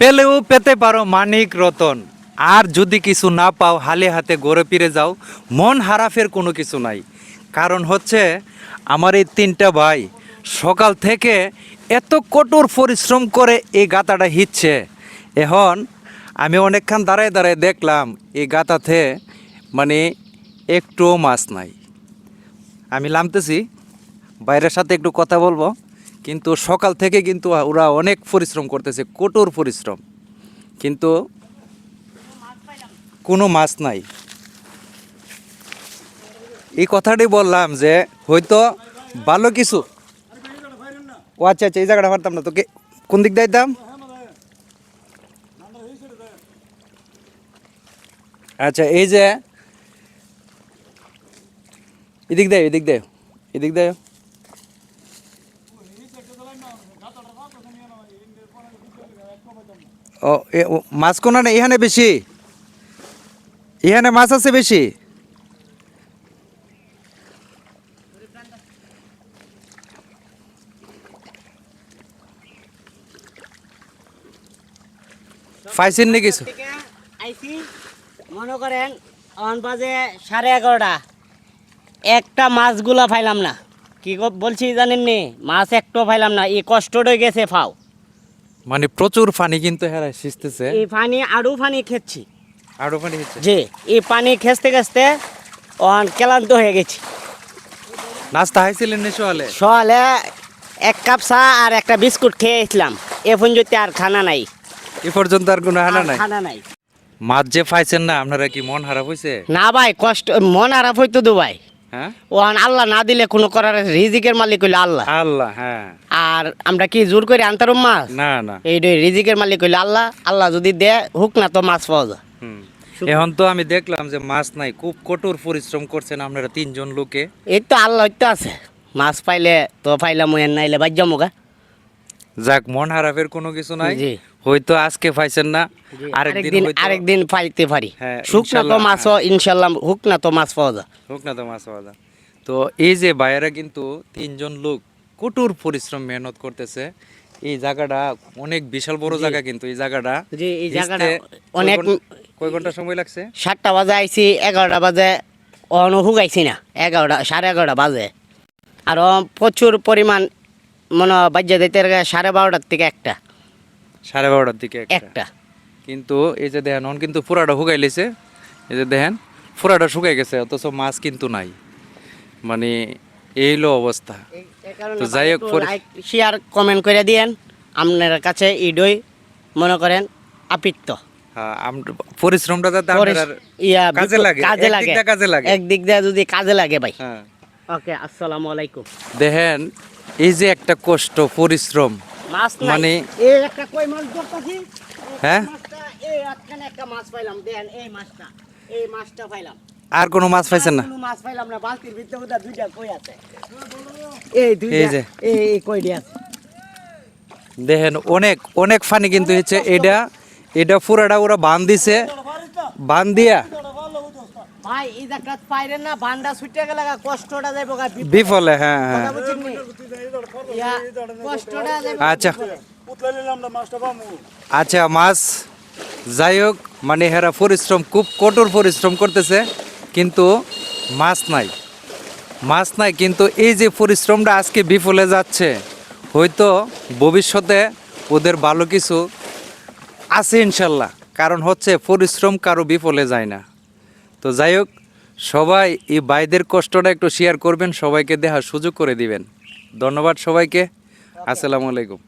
পেলেও পেতে পারো মানিক রতন। আর যদি কিছু না পাও, হালে হাতে গড়ে ফিরে যাও, মন হারাফের কোনো কিছু নাই। কারণ হচ্ছে, আমার এই তিনটা ভাই, সকাল থেকে এত কঠোর পরিশ্রম করে এই গাতাটা হিচ্ছে। এখন আমি অনেকক্ষণ দাঁড়ায় দাঁড়ায় দেখলাম, এই গাতাতে মানে একটুও মাছ নাই। আমি নামতেছি, বাইরের সাথে একটু কথা বলব। কিন্তু সকাল থেকে কিন্তু ওরা অনেক পরিশ্রম করতেছে, কঠোর পরিশ্রম। কিন্তু কোনো মাছ নাই। এই কথাটি বললাম যে, হয়তো ভালো কিছু। ও আচ্ছা আচ্ছা এই জায়গাটা পারতাম না, তোকে কোন দিক দিয়ে দাম আচ্ছা এই যে, এদিক দেয় এদিক দেয় এদিক দেয়। ও মাছ কোনা না এখানে বেশি? এখানে মাছ আছে বেশি? পাইছেন নি কিছু আইছি, মনে করেন অন বাজে সাড়ে এগারোটা। একটা মাছগুলা পাইলাম না। কি বলছি জানেন নি মাছ একটু পাইলাম না এই কষ্টটা গেছে ফাও। মানে প্রচুর পানি কিন্তু হেরা সিস্তেছে এই পানি আরও পানি খেচ্ছি। আরও পানি হচ্ছে যে এই পানি খেসতে খেসতে অন ক্লান্ত হয়ে গেছি। নাস্তা হাইছিলেন নি সকালে? সকালে এক কাপ চা আর একটা বিস্কুট খেয়েছিলাম এ পর্যন্ত আর খানা নাই। এ পর্যন্ত আর কোনো হানা আর নাই? খানা নাই। মাছ যে পাইছেন না আপনারা কি মন খারাপ হয়েছে না ভাই কষ্ট মন খারাপ হইতো দু ভাই। হ্যাঁ? ও আল্লাহ না দিলে কোনো করার রিজিকের মালিক হইল আল্লাহ। আল্লাহ হ্যাঁ। আর আমরা কি জোর করে আনতারম মাছ? না না। এই রিজিকের মালিক হইল আল্লাহ। আল্লাহ যদি দে হুক না তো মাছ পাওয়া যায়। এখন তো আমি দেখলাম যে মাছ নাই খুব কঠোর পরিশ্রম করছেন আপনারা তিনজন লোকে। এই তো আল্লাহ তো আছে। মাছ পাইলে তো পাইলাম নাইলে বাজ্য মুগা যাক মন হারাফের কোনো কিছু নাই। জি। হয়তো আজকে পাইছেন না আরেকদিন আরেকদিন পাইতে পারি। হ্যাঁ, শুক না তো ইনশাল্লাহ, মাছও ইনশাল্লাহ হুক না তো মাছ পাওয়া যায়। হোক না তো মাছ পাওয়া যায়। তো এই যে বাইরে কিন্তু তিনজন লোক কঠোর পরিশ্রম মেহনত করতেছে। এই জায়গাটা অনেক বিশাল বড় জায়গা কিন্তু এই জায়গাটা। জি, এই জায়গাটা অনেক ঘন্টা- কয় ঘণ্টা সময় লাগছে? সাতটা বাজে আইছি এগারোটা বাজে। অন হুগাইছি না এগারোটা সাড়ে এগারোটা বাজে। আর প্রচুর পরিমাণ মনে হয় বাজ্য দিতে সাড়ে বারোটার থেকে একটা। সাড়ে বারোটার দিকে একটা। কিন্তু এই যে দেখেন অন কিন্তু পুরাটা শুকাই লেছে এই যে দেখেন পুরাটা শুকাই গেছে অথচ মাছ কিন্তু নাই। মানে এই হলো অবস্থা। তো যাই হোক, শেয়ার কমেন্ট করে দিয়েন। আপনার কাছে ইডই মনে করেন আপিত্ত। হ্যাঁ, পরিশ্রমটা যাতে আপনার ইয়া কাজে লাগে, কাজে লাগে। কাজে লাগে। একদিক দিয়ে যদি কাজে লাগে ভাই। হ্যাঁ। ওকে আসসালামু আলাইকুম। দেখেন এই যে একটা কষ্ট পরিশ্রম। মানে- একটা কই মাছ ধরতাছি? হ্যাঁ? এই আটখানে একটা মাছ পাইলাম দেন এই মাছটা এই মাছটা পাইলাম। আর কোনো মাছ পাইছেন না? কোনো মাছ পাইলাম না বালতির ভিতরে বোধহয় দুইটা কই আছে? এই দুইটা এই যে। এই আছে। দেখেন অনেক অনেক ফানি কিন্তু হচ্ছে এটা এটা পুরাটা ওরা বান দিছে। বান দিয়া ভাই এই জায়গা পাইরেন না বান্ডা ছুটে গেলে কষ্টটা যাইব বিফলে হ্যাঁ হ্যাঁ। কষ্টটা আচ্ছা। উতলাইলে আমরা মাছটা পাবো আচ্ছা মাছ যাই হোক মানে হেরা পরিশ্রম খুব কঠোর পরিশ্রম করতেছে কিন্তু মাছ নাই। মাছ নাই কিন্তু এই যে পরিশ্রমটা আজকে বিফলে যাচ্ছে হয়তো ভবিষ্যতে ওদের ভালো কিছু আছে ইনশাল্লাহ কারণ হচ্ছে পরিশ্রম কারও বিফলে যায় না। তো যাই হোক, সবাই এই বাইদের কষ্টটা একটু শেয়ার করবেন, সবাইকে দেহার সুযোগ করে দিবেন। ধন্যবাদ সবাইকে। আসসালামু আলাইকুম।